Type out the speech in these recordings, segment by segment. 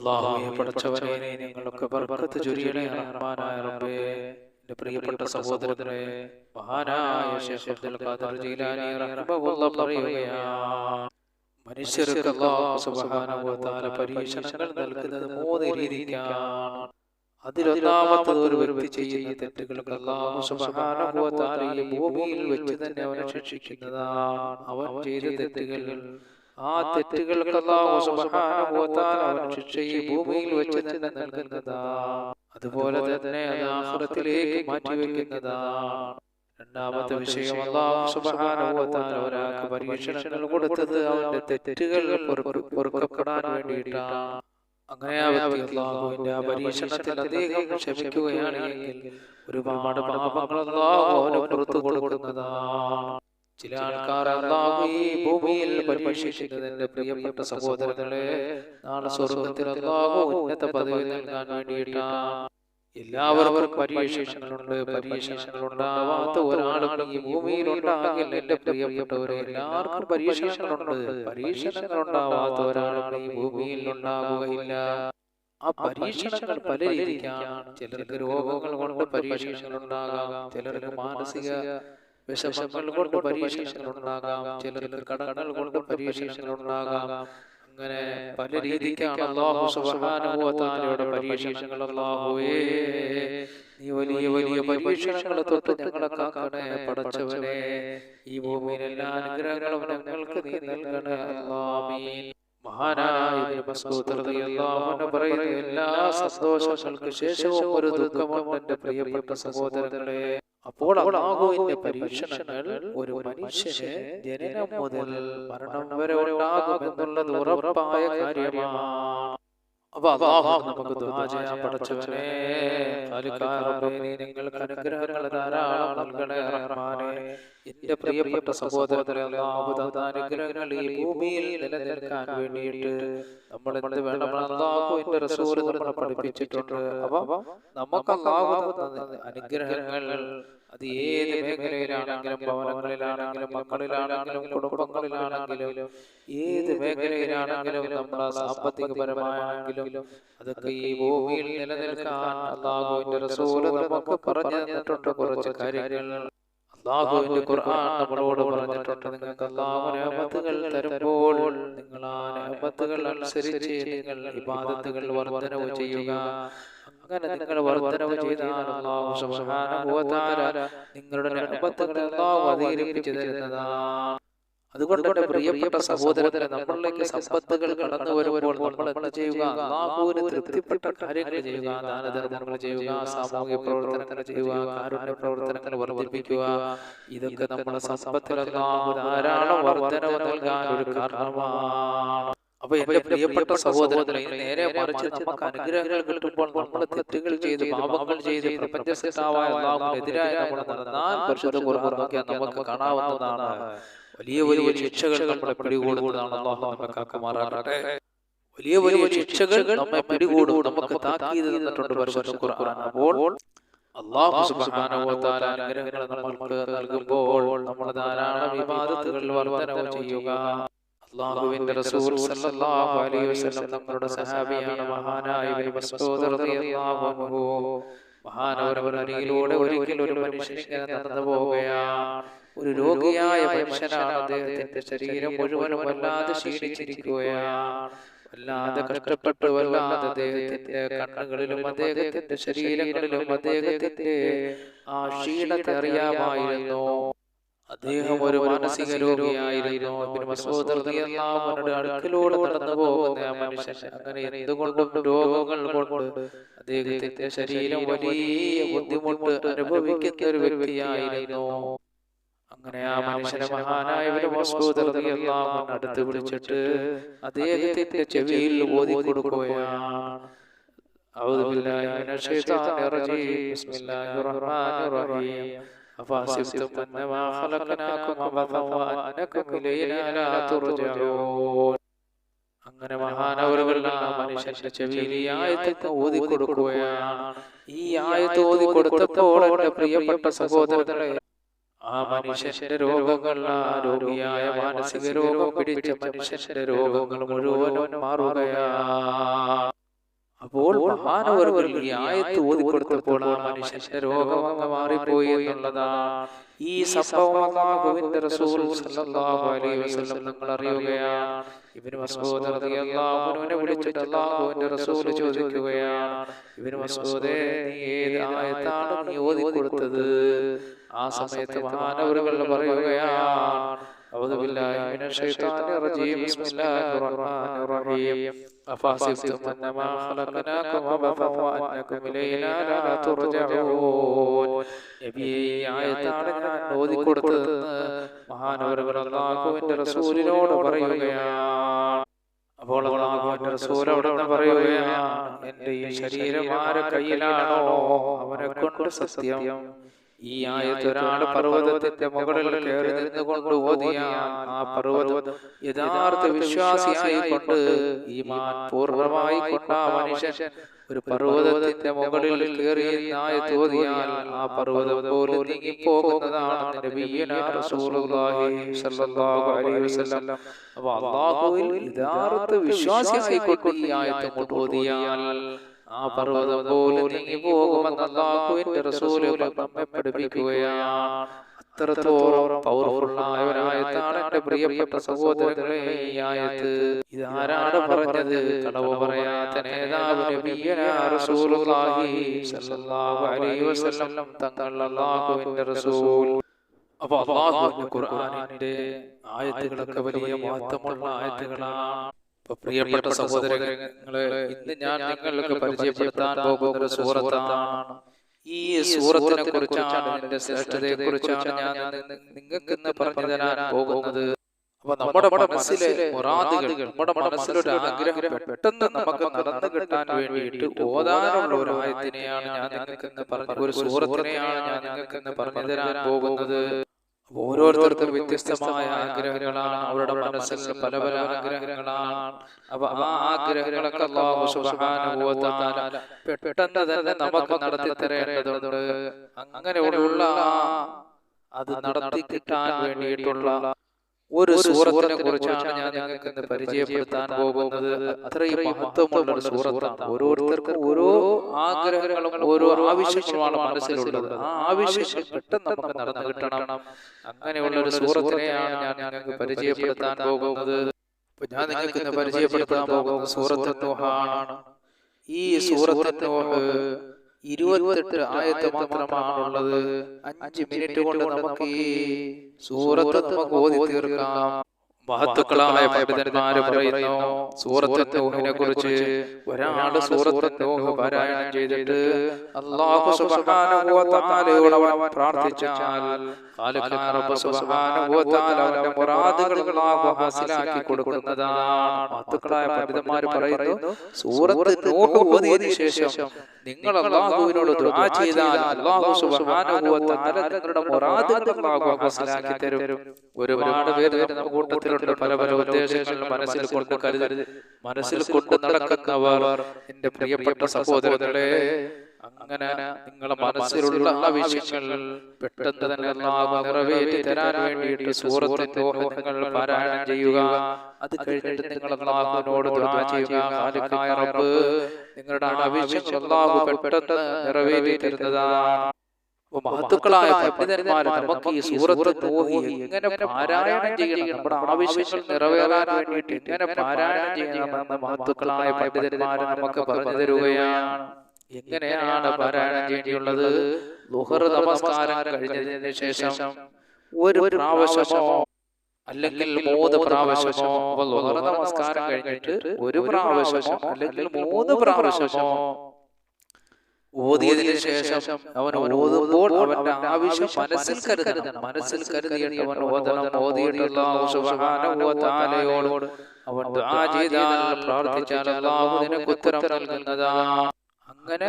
അള്ളാഹുവെ പടച്ചവനെ നീ ബർക്കത്ത് ചൊരിയണേ റഹ്മാനായ റബ്ബേ. എന്റെ പ്രിയപ്പെട്ട സഹോദരനെ മഹാനായ റഹ്മഹുല്ലാഹ് പറയുകയാണ്. മനുഷ്യർക്ക് തആല പരീക്ഷണങ്ങൾ നൽകുന്നത് മൂന്ന് രീതിക്കാണ് അതിലൊന്നാമത്തത് ഒരു വ്യക്തി ചെയ്യുന്ന തെറ്റുകൾക്ക് വ തആല ഈ ഭൂമിയിൽ വെച്ച് തന്നെ അവനെ ശിക്ഷിക്കുന്നതാണ് അവൻ ചെയ്ത തെറ്റുകൾ ആ തെറ്റുകൾക്ക് അല്ലാഹു സുബ്ഹാനഹു വ തആല അവൻ ശിക്ഷ ഭൂമിയിൽ വെച്ച് തന്നെ നൽകുന്നതാണ് അതുപോലെ തന്നെ അത് ആഖിറത്തിലേക്ക് മാറ്റിവെക്കുന്നതാണ് രണ്ടാമത്തെ വിഷയം അല്ലാഹു സുബ്ഹാനഹു വ തആല ഒരാൾക്ക് പരീക്ഷണങ്ങൾ കൊടുത്തത് അവന്റെ തെറ്റുകൾ പൊറുക്കപ്പെടാൻ വേണ്ടിയിട്ടാണ് അങ്ങനെ ആ വ്യക്തി അല്ലാഹുവിന്റെ ആ പരീക്ഷണത്തിൽ അദ്ദേഹം ക്ഷമിക്കുകയാണെങ്കിൽ ഒരുപാട് പാപങ്ങൾ അല്ലാഹു അവന് പുറത്തു കൊടുക്കുന്നതാണ് ചില ആൾക്കാർ അള്ളാഹു ഈ ഭൂമിയിൽ പരീക്ഷിക്കുന്നതിന്റെ പ്രിയപ്പെട്ട സഹോദരങ്ങളെ നാളെ സ്വർഗത്തിൽ അല്ലാഹു ഉന്നത പദവി നൽകാൻ വേണ്ടിയിട്ടാണ്. എല്ലാവർക്കും പരീക്ഷണങ്ങളുണ്ട് പരീക്ഷണങ്ങൾ ഉണ്ടാവാത്ത ഒരാളും ഈ ഭൂമിയിൽ ഉണ്ടാകില്ല എന്റെ പ്രിയപ്പെട്ടവരെ. എല്ലാവർക്കും പരീക്ഷണങ്ങളുണ്ട് പരീക്ഷണങ്ങളുണ്ടാവാത്ത ഒരാളും ഈ ഭൂമിയിൽ ഉണ്ടാവുകയില്ല. ആ പരീക്ഷണങ്ങൾ പല രീതിക്കാണ് ചിലർക്ക് രോഗങ്ങൾ കൊണ്ട് പരീക്ഷണങ്ങൾ ഉണ്ടാകാം. ചിലർക്ക് മാനസിക വിഷമങ്ങൾ കൊണ്ട് പരീക്ഷണങ്ങൾ ഉണ്ടാകാം ചിലർക്ക് കടങ്ങൾ കൊണ്ട് പരീക്ഷണങ്ങൾ ഉണ്ടാകാം അങ്ങനെ പല രീതിക്കാണ് വ തആലയുടെ പരീക്ഷണങ്ങൾ. അല്ലാഹുവേ നീ വലിയ വലിയ പരീക്ഷണങ്ങൾ തൊട്ട് ഞങ്ങളെ കാക്കണേ പടച്ചവനെ ഈ ഭൂമിയിൽ എല്ലാ അനുഗ്രഹങ്ങളും ഞങ്ങൾക്ക് നീ നൽകണേ. അൻഹു പറയുന്നു എല്ലാ സന്തോഷങ്ങൾക്ക് ശേഷവും ഒരു ദുഃഖമുണ്ട് എന്റെ പ്രിയപ്പെട്ട സഹോദരങ്ങളെ. അപ്പോൾ അള്ളാഹുവിന്റെ പരീക്ഷണങ്ങൾ ഒരു മനുഷ്യന് ജനനം മുതൽ മരണം വരെ ഉണ്ടാകുമെന്നുള്ളത് ഉറപ്പായ കാര്യമാണ് അപ്പൊ അള്ളാഹു നമുക്ക് ദുആ ചെയ്യാൻ പഠിച്ചവനെ. നിങ്ങൾക്ക് അനുഗ്രഹങ്ങൾ ധാരാളം നൽകണേ റഹ്മാനെ. എന്റെ പ്രിയപ്പെട്ട സഹോദരരെ അള്ളാഹു തന്ന അനുഗ്രഹങ്ങൾ ഈ ഭൂമിയിൽ നിലനിൽക്കാൻ വേണ്ടിയിട്ട് നമ്മൾ എന്ത് വേണം അള്ളാഹു എന്റെ റസൂൽ നമ്മളെ പഠിപ്പിച്ചിട്ടുണ്ട്. അപ്പൊ നമുക്ക് അള്ളാഹു തന്ന അനുഗ്രഹങ്ങൾ അത് ഏത് മേഖലയിലാണെങ്കിലും ഭവനങ്ങളിലാണെങ്കിലും മക്കളിലാണെങ്കിലും കുടുംബങ്ങളിലാണെങ്കിലും ഏത് മേഖലയിലാണെങ്കിലും നമ്മുടെ സാമ്പത്തികപരമാണെങ്കിലും അതൊക്കെ ഈ ഭൂമിയിൽ നിലനിൽക്കാൻ അള്ളാഹുവിന്റെ റസൂൽ നമുക്ക് പറഞ്ഞു തന്നിട്ടുണ്ട് കുറച്ച് കാര്യങ്ങൾ. അള്ളാഹുവിന്റെ ഖുർആൻ നമ്മളോട് പറഞ്ഞിട്ടുണ്ട് നിങ്ങൾക്ക് അള്ളാഹു തരുമ്പോൾ നിങ്ങൾ ആ നിയമത്തുകൾ അനുസരിച്ച് നിങ്ങൾ ഇബാദത്തുകൾ വർധനവ് ചെയ്യുക. അങ്ങനെ നിങ്ങൾ വർദ്ധനവ് ചെയ്താൽ നിങ്ങളുടെ അധികരിപ്പിച്ചു തരുന്നതാണ്. അതുകൊണ്ട് പ്രിയപ്പെട്ട സഹോദരത്തിന് നമ്മളിലേക്ക് സമ്പത്തുകൾ കടന്നു വരുമ്പോൾ നമ്മൾ എന്ത് ചെയ്യുക? അള്ളാഹുവിന് തൃപ്തിപ്പെട്ട കാര്യങ്ങൾ ചെയ്യുക. ദാനധർമ്മങ്ങൾ ചെയ്യുക. സാമൂഹിക പ്രവർത്തനങ്ങൾ ചെയ്യുക. കാരുണ്യ പ്രവർത്തനങ്ങൾ വർദ്ധിപ്പിക്കുക. ഇതൊക്കെ നമ്മുടെ സമ്പത്തിൽ അള്ളാഹു ധാരാളം വർധനവ് നൽകാൻ ഒരു കാരണമാണ്. അപ്പൊ എന്റെ പ്രിയപ്പെട്ട സഹോദരങ്ങളെ നേരെ മറിച്ച് നമുക്ക് അനുഗ്രഹങ്ങൾ കിട്ടുമ്പോൾ നമ്മൾ തെറ്റുകൾ ചെയ്ത് പാപങ്ങൾ ചെയ്ത് പ്രപഞ്ച സൃഷ്ടാവായ അള്ളാഹുവിനെതിരായി നമ്മൾ നടന്നാൽ പരിശുദ്ധ ഖുർആൻ നോക്കിയാൽ നമുക്ക് കാണാവുന്നതാണ് വലിയ വലിയ ശിക്ഷകൾ നമ്മളെ പിടികൂടുന്നതാണ് അള്ളാഹു നമ്മെ കാക്കുമാറാകട്ടെ. വലിയ വലിയ ശിക്ഷകൾ നമ്മെ പിടികൂടും. നമുക്ക് താക്കീത് തന്നിട്ടുണ്ട് പരിശുദ്ധ ഖുർആൻ. അപ്പോൾ അള്ളാഹു സുബ്ഹാനഹു വ തആല അനുഗ്രഹങ്ങൾ നമ്മൾക്ക് നൽകുമ്പോൾ നമ്മൾ ധാരാളം വിവാദത്തുകളിൽ വർധനവ് ചെയ്യുക. അള്ളാഹുവിന്റെ റസൂൽ സല്ലല്ലാഹു അലൈഹി വസല്ലം തങ്ങളുടെ സഹാബിയാണ് മഹാനായ ഇബ്നു മസ്ഊദ് റളിയല്ലാഹു അൻഹു. മഹാനവരവർ അരികിലൂടെ ഒരിക്കൽ ഒരു മനുഷ്യൻ ഇങ്ങനെ നടന്നു പോവുകയാണ്. ഒരു രോഗിയായ മനുഷ്യനാണ് അദ്ദേഹത്തിന്റെ ശരീരം മുഴുവനും വല്ലാതെ ക്ഷീണിച്ചിരിക്കുകയാണ്. വല്ലാതെ കഷ്ടപ്പെട്ട് വല്ലാതെ അദ്ദേഹത്തിന്റെ കണ്ണുകളിലും അദ്ദേഹത്തിന്റെ ശരീരങ്ങളിലും അദ്ദേഹത്തിന്റെ ആ ക്ഷീണത്തെ അറിയാമായിരുന്നു. അദ്ദേഹം ഒരു മാനസിക രോഗിയായിരുന്നു ഇബ്നു മസ്ഊദ് റളിയല്ലാഹു അൻഹുവിന്റെ അടുക്കലൂടെ നടന്നു പോകുന്ന ആ മനുഷ്യൻ അങ്ങനെ എന്തുകൊണ്ടും രോഗങ്ങൾ കൊണ്ട് അദ്ദേഹത്തിന്റെ ശരീരം വലിയ ബുദ്ധിമുട്ട് അനുഭവിക്കുന്ന ഒരു വ്യക്തിയായിരുന്നു അങ്ങനെ ആ മനുഷ്യനെ മഹാനായ ഇബ്നു മസ്ഊദ് റളിയല്ലാഹു അൻഹു അടുത്ത് വിളിച്ചിട്ട് അദ്ദേഹത്തിന്റെ ചെവിയിൽ ഓതി കൊടുക്കുകയാണ് أعوذ بالله من الشيطان الرجيم بسم الله الرحمن الرحيم أفحسبتم أنما خلقناكم عبثا وأنكم إلينا لا ترجعون അങ്ങനെ മഹാനവറുകൾ ആ മനുഷ്യന്റെ ചെവിയിൽ ഈ ആയത്ത് ഓതി കൊടുക്കുകയാണ് ഈ ആയത്ത് ഓതി കൊടുത്തപ്പോൾ എന്റെ പ്രിയപ്പെട്ട സഹോദരങ്ങളെ ആ മനുഷ്യന്റെ രോഗങ്ങൾ ആ രോഗിയായ മാനസിക രോഗം പിടിച്ച മനുഷ്യന്റെ രോഗങ്ങൾ മുഴുവനും മാറുകയാണ് മഹാനവറുകൾ ഈ ആയത്ത് ഓതിക്കൊടുത്തപ്പോൾ ആ മനുഷ്യന്റെ രോഗം അങ്ങ് മാറിപ്പോയി എന്നുള്ളതാണ് ഈ സംഭവം അല്ലാഹുവിന്റെ റസൂൽ സല്ലല്ലാഹു അലൈഹി വസല്ലം നിങ്ങൾ അറിയുകയാണ് ഇബ്നു മസ്ഊദ് റളിയല്ലാഹു അൻഹുവിനെ വിളിച്ചിട്ട് അല്ലാഹുവിന്റെ റസൂൽ ചോദിക്കുകയാണ് ഇബ്നു മസ്ഊദേ നീ ഏത് ആയത്താണ് നീ ഓതി കൊടുത്തത് ആ സമയത്ത് മഹാനവറുകൾ പറയുകയാണ് أعوذ بالله من الشيطان الرجيم بسم الله الرحمن الرحيم أفحسبتم أنما خلقناكم عبثا وأنكم إلينا لا ترجعون നബി ഈ ആയത്താണ് ഞാൻ ഓതിക്കൊടുത്തതെന്ന് മഹാനവറുകൾ അള്ളാഹുവിന്റെ റസൂലിനോട് പറയുകയാണ് അപ്പോൾ അള്ളാഹുവിന്റെ റസൂൽ അവിടെ നിന്ന് പറയുകയാണ് എന്റെ ഈ ശരീരം ആരെ കയ്യിലാണോ അവനെ കൊണ്ട് സത്യം ഈ ആയത്ത് ഒരാൾ പർവതത്തിന്റെ മുകളിൽ കയറി നിന്നുകൊണ്ട് ഓതിയാൽ ആ പർവതം യഥാർത്ഥ വിശ്വാസിയായിക്കൊണ്ട് ഈ മാൻ പൂർണമായി കൊണ്ട മനുഷ്യൻ ഒരു പർവതത്തിന്റെ മുകളിൽ കയറി ആയത്ത് ഓതിയാൽ ആ പർവതം പോലും നീങ്ങിപ്പോകുന്നതാണ് യഥാർത്ഥ വിശ്വാസിയായിക്കൊണ്ട് ഈ ആയത്ത് ഓതിയാൽ ആ പർവതം പോലെ നീങ്ങി പോകുമെന്ന് അള്ളാഹുവിന്റെ റസൂൽ നമ്മെ പഠിപ്പിക്കുകയാണ്. അത്രത്തോളം പ്രിയപ്പെട്ട സഹോദരങ്ങളെ തങ്ങൾ റസൂൽ. ആയത്തുകളൊക്കെ വലിയ മഹത്വമുള്ള ആയത്തുകളാണ്. പ്രിയപ്പെട്ട സഹോദരങ്ങളെ ഇന്ന് ഞാൻ നിങ്ങൾക്ക് പരിചയപ്പെടുത്താൻ പോകുന്ന ഒരു സൂറത്താണ് ഈ സൂറത്തിനെ കുറിച്ചാണ് എന്റെ ശ്രേഷ്ഠതയെ കുറിച്ചാണ് ഞാൻ നിങ്ങൾക്ക് ഇന്ന് പറഞ്ഞു തരാൻ പോകുന്നത്. അപ്പൊ നമ്മുടെ മനസ്സിലെ മുറാദുകൾ നമ്മുടെ മനസ്സിലൊരു ആഗ്രഹം പെട്ടെന്ന് നമുക്ക് നടന്നു കിട്ടാൻ വേണ്ടിയിട്ട് ഓതാനുള്ള ഒരു ആയത്തിനെയാണ് ഞാൻ നിങ്ങൾക്ക് ഇന്ന് പറഞ്ഞ ഒരു സൂറത്തിനെയാണ് ഞാൻ നിങ്ങൾക്ക് ഇന്ന് പറഞ്ഞു തരാൻ പോകുന്നത്. ഓരോരുത്തർക്കും വ്യത്യസ്തമായ ആഗ്രഹങ്ങളാണ്. അവരുടെ മനസ്സിൽ പല പല ആഗ്രഹങ്ങളാണ്. അപ്പൊ ആ ആഗ്രഹങ്ങളൊക്കെ പെട്ടെന്ന് തന്നെ നമുക്ക് നടത്തി തരേണ്ടതുണ്ട്. അങ്ങനെയുള്ള അത് നടത്തി കിട്ടാൻ വേണ്ടിയിട്ടുള്ള ഒരു സൂറത്തിനെ കുറിച്ചാണ് ഞാൻ നിങ്ങൾക്ക് ഇന്ന് പരിചയപ്പെടുത്താൻ പോകുന്നത്. അത്രയും മഹത്വമുള്ള ഒരു സൂറത്താണ്. ഓരോരുത്തർക്കും ഓരോ ആഗ്രഹങ്ങളും ഓരോ ആവശ്യങ്ങളുമാണ് മനസ്സിലുള്ളത്. ആ ആവശ്യങ്ങൾ പെട്ടെന്ന് നമുക്ക് നടന്നു കിട്ടണം. അങ്ങനെയുള്ള ഒരു സൂറത്തിനെയാണ് ഞാൻ നിങ്ങൾക്ക് പരിചയപ്പെടുത്താൻ പോകുന്നത്. ഇപ്പൊ ഞാൻ നിങ്ങൾക്ക് ഇന്ന് പരിചയപ്പെടുത്താൻ പോകുന്നത് സൂറത്ത് നോഹാണ് ഈ സൂറത്ത് നോഹ് ഇരുപത്തെട്ട് ആയത്ത് മാത്രമാണുള്ളത്. അഞ്ച് മിനിറ്റ് കൊണ്ട് നമുക്ക് ഈ സൂറത്ത് നമുക്ക് ഓതി തീർക്കാം. മഹത്തുക്കളായ പണ്ഡിതന്മാര് പറയുന്നു സൂറത്ത് നോഹിനെ കുറിച്ച് ഒരാൾ സൂറത്ത് നോഹ് പാരായണം ചെയ്തിട്ട് അള്ളാഹു തആലയോട് അവൻ പ്രാർത്ഥിച്ചാൽ ഖാലിഖായ റബ്ബ് സുബ്ഹാനഹു വ തആല അവന്റെ മുറാദുകൾ അള്ളാഹു ഹാസിലാക്കി കൊടുക്കുന്നതാണ് മഹത്തുക്കളായ പണ്ഡിതന്മാര് പറയുന്നു സൂറത്ത് നോഹ് ഓതിയതിനു ശേഷം നിങ്ങൾ അള്ളാഹുവിനോട് ദുആ ചെയ്താൽ അള്ളാഹു തആല നിങ്ങളുടെ മുറാദുകൾ അള്ളാഹു ഹാസിലാക്കി തരും. ഒരുപാട് പേര് നമ്മുടെ കൂട്ടത്തിലുണ്ട് പല പല ഉദ്ദേശങ്ങൾ മനസ്സിൽ കൊണ്ട് കരുതരുത് മനസ്സിൽ കൊണ്ട് നടക്കുന്നവർ എന്റെ പ്രിയപ്പെട്ട സഹോദരങ്ങളെ അങ്ങനെ നിങ്ങളെ മനസ്സിലുള്ള ആവശ്യങ്ങൾ പെട്ടെന്ന് തന്നെ നിറവേറ്റി തരാൻ വേണ്ടിയിട്ട് സൂറത്തിന്റെ നിങ്ങൾ പാരായണം ചെയ്യുക. അത് കഴിഞ്ഞിട്ട് നിങ്ങൾ ദുആ ചെയ്യുക. റബ്ബ് നിങ്ങളുടെ ആവശ്യങ്ങൾ പെട്ടെന്ന് നിറവേറ്റി തരുന്നതാണ്. മഹത്തുക്കളായ പണ്ഡിതന്മാർ നമുക്ക് ഈ സൂറത്ത് എങ്ങനെ പാരായണം ചെയ്യണം നമ്മുടെ ആവശ്യങ്ങൾ നിറവേറാൻ വേണ്ടിയിട്ട് എങ്ങനെ പാരായണം ചെയ്യണമെന്ന് മഹത്തുക്കളായ പണ്ഡിതന്മാർ നമുക്ക് പറഞ്ഞു തരുകയാണ്. എങ്ങനെയാണ് പാരായണം ചെയ്യേണ്ടിയുള്ളത് ലുഹർ നമസ്കാരം കഴിഞ്ഞതിന് ശേഷം ഒരു പ്രാവശ്യമോ അല്ലെങ്കിൽ മൂന്ന് പ്രാവശ്യമോ ലുഹർ നമസ്കാരം കഴിഞ്ഞിട്ട് ഒരു പ്രാവശ്യമോ അല്ലെങ്കിൽ മൂന്ന് പ്രാവശ്യമോ ഓതിയതിനു ശേഷം അവൻ ഓതുമ്പോൾ അവന്റെ ആവശ്യം മനസ്സിൽ കരുതണം. മനസ്സിൽ കരുതിയിട്ട് അവൻ ഓതണം. ഓതിയിട്ടുള്ള സുബ്ഹാനഹുവതആലയോട് അവൻ ചെയ്താൽ പ്രാർത്ഥിച്ചാൽ അല്ലാഹു നിനക്ക് ഉത്തരം നൽകുന്നതാ. അങ്ങനെ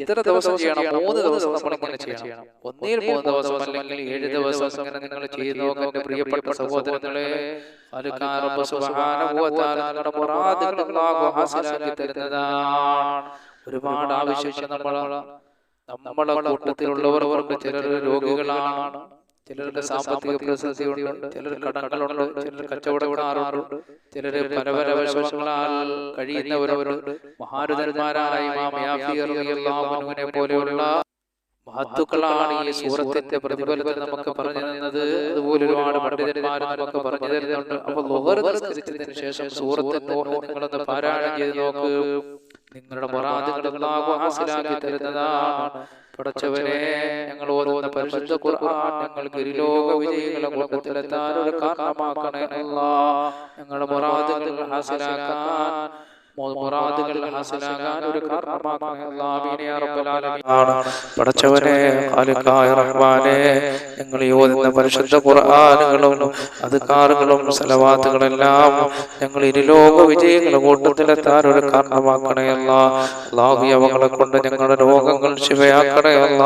എത്ര ദിവസം ചെയ്യണം? മൂന്ന് ദിവസം നമ്മൾ ഇങ്ങനെ ചെയ്യണം. ഒന്നിൽ മൂന്ന് ദിവസം അല്ലെങ്കിൽ ഏഴ് ദിവസം അങ്ങനെ നിങ്ങൾ ചെയ്തു എന്റെ പ്രിയപ്പെട്ട സഹോദരങ്ങളെ തരുന്നതാണ്. ഒരുപാട് ആവശ്യങ്ങൾ നമ്മൾ നമ്മളെ കൂട്ടത്തിലുള്ളവർ കൊണ്ട് ചിലർ രോഗികളാണ് ചിലരുടെ സാമ്പത്തിക പ്രതിസന്ധിയുണ്ട് ചിലർ കടങ്ങളുണ്ട് ചിലർ കച്ചവടക്കാരുണ്ട് ചിലർ പല പല വിഷമങ്ങളാൽ കഴിയുന്നവരവരുണ്ട് മഹാരുതന്മാരായ പോലെയുള്ള മഹത്തുക്കളാണ് ഈ സൂറത്തിന്റെ പ്രതിഫലത്തിൽ നമുക്ക് പറഞ്ഞു തരുന്നത് അതുപോലെ ഒരുപാട് പണ്ഡിതന്മാർ നമുക്ക് പറഞ്ഞു തരുന്നുണ്ട്. അപ്പൊ ലുഹർ നിസ്കരിച്ചതിന് ശേഷം സൂറത്തിന്റെ നിങ്ങളൊന്ന് പാരായണം ചെയ്ത് നോക്ക്. നിങ്ങളുടെ മറാദുകൾ ഹാസിലാക്കി തരുന്നതാണ്. പടച്ചവനെ ഞങ്ങൾ ഓരോന്ന് പരിശുദ്ധ ഖുർആൻ ഞങ്ങൾക്ക് ഇരുലോക വിജയികളെ കൂട്ടത്തിലെത്താൻ ഒരു കാരണമാക്കണേ അല്ലാ ഞങ്ങളുടെ മറാദുകൾ ഹാസിലാക്കാൻ മുറാദുകൾ ഹാസിലാകാൻ ഒരു പടച്ചവനെ റഹ്മാനെ ഞങ്ങൾ ഓതുന്ന പരിശുദ്ധ ഖുർആനുകളും അദ്കാറുകളും സലവാത്തുകളെല്ലാം ഞങ്ങൾ ഇരുലോക വിജയങ്ങളുടെ കൂട്ടത്തിലെത്താൻ ഒരു കാരണമാക്കണയല്ല അവകളെ കൊണ്ട് ഞങ്ങളുടെ രോഗങ്ങൾ ശിവയാക്കണയല്ല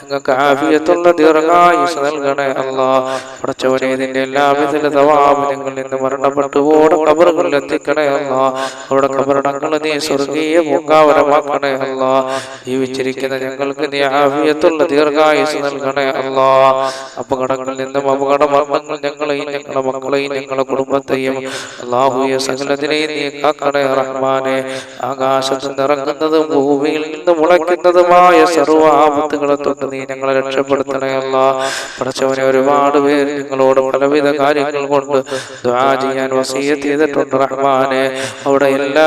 നിങ്ങൾക്ക് ഞങ്ങൾക്ക് ആഫിയത്തുള്ള ദീർഘായുസ് നൽകണയല്ല പടച്ചവനെ ഇതിന്റെ എല്ലാവിധ തവാബ് ഞങ്ങൾ ഇന്ന് മരണപ്പെട്ടു ഓടെ കബറുകളിൽ എത്തിക്കണേ അല്ലാ അവിടെ കബറടങ്ങൾ നീ സ്വർഗീയ പൂങ്കാവരമാക്കണേ അല്ല. ജീവിച്ചിരിക്കുന്ന ഞങ്ങൾക്ക് നീ ആഫിയത്തുള്ള ദീർഘായുസ് നൽകണേ അല്ല. അപകടങ്ങളിൽ നിന്നും അപകട മരണങ്ങൾ ഞങ്ങളെയും ഞങ്ങളുടെ മക്കളെയും ഞങ്ങളുടെ കുടുംബത്തെയും അള്ളാഹുയെ സകലത്തിനെയും നീ കാക്കണേ റഹ്മാനെ. ആകാശത്ത് നിറങ്ങുന്നതും ഭൂമിയിൽ നിന്ന് മുളയ്ക്കുന്നതുമായ സർവ ആപത്തുകളെ തൊട്ട് നീ ഞങ്ങളെ രക്ഷപ്പെടുത്തണേ അല്ല. പഠിച്ചവനെ ഒരുപാട് പേര് നിങ്ങളോട് പലവിധ കാര്യങ്ങൾ കൊണ്ട് ദ്വാ ചെയ്യാൻ വസീയത്ത് ചെയ്തിട്ടുണ്ട് റഹ്മാനെ. അവിടെ എല്ലാ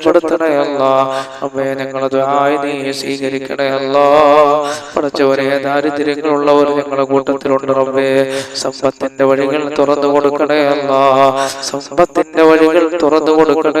രക്ഷപ്പെടുത്തണേ അല്ലാ അമ്മേ ഞങ്ങളെ ദുആയി നീ സ്വീകരിക്കണേ അല്ലാ പഠിച്ചവനെ ദാരിദ്ര്യങ്ങളുള്ളവർ ഞങ്ങളുടെ കൂട്ടത്തിലുണ്ട് റബ്ബേ. സമ്പത്തിന്റെ വഴികൾ തുറന്നു കൊടുക്കണേ അല്ല സമ്പത്തിന്റെ വഴികൾ തുറന്നു കൊടുക്കണേ